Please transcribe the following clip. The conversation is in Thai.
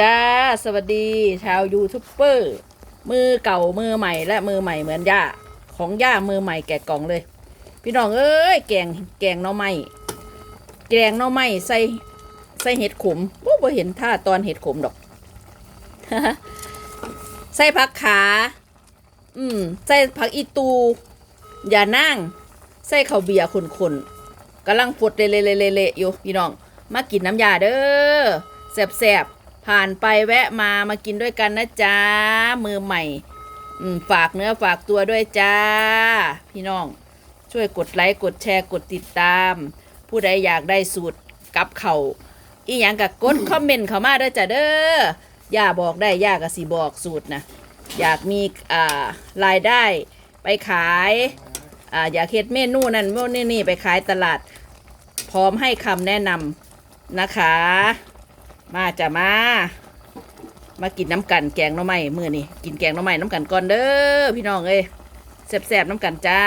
จ้าสวัสดีชาวยูทูบเบอร์มือเก่ามือใหม่และมือใหม่เหมือนย่าของย่ามือใหม่แกะกล่องเลย พี่น้องเอ้ยแกงแกงน่อไม้แกงน่อไม้ใส่ใส่เห็ดขมบ่บ่เห็นท่าตอนเห็ดขมดอกใส่ผักขา อืมใส่ผักอีตู อย่านั่งใส่ข้าวเบียร์คนๆกำลังฟดเละๆๆๆอยู่พี่น้องมากินน้ำยาเด้อแซ่บๆ ผ่านไปแวะมามากินด้วยกันนะจ๊ะ มือใหม่อืมฝากเนื้อฝากตัวด้วยจ้า พี่น้อง ช่วยกดไลค์กดแชร์กดติดตาม ผู้ใดอยากได้สูตรกับเขาวอีหยังกับกดคอมเมนต์เข้ามาเด้อจ้ะเด้อย่าบอกได้ย่าก็สิบอกสูตรนะอยากมีอ่ารายได้ไปขายอ่าอยากเฮ็ดเมนูนั่นเมนูนี่ไปขายตลาด พร้อมให้คำแนะนำนะคะ มาจะมา มากินน้ำกันแกงน้ำไม้มือนี่กินแกงน้ำไม้น้ำกันก่อนเด้อพี่น้องเอ้ยแสบๆน้ำกันจ้า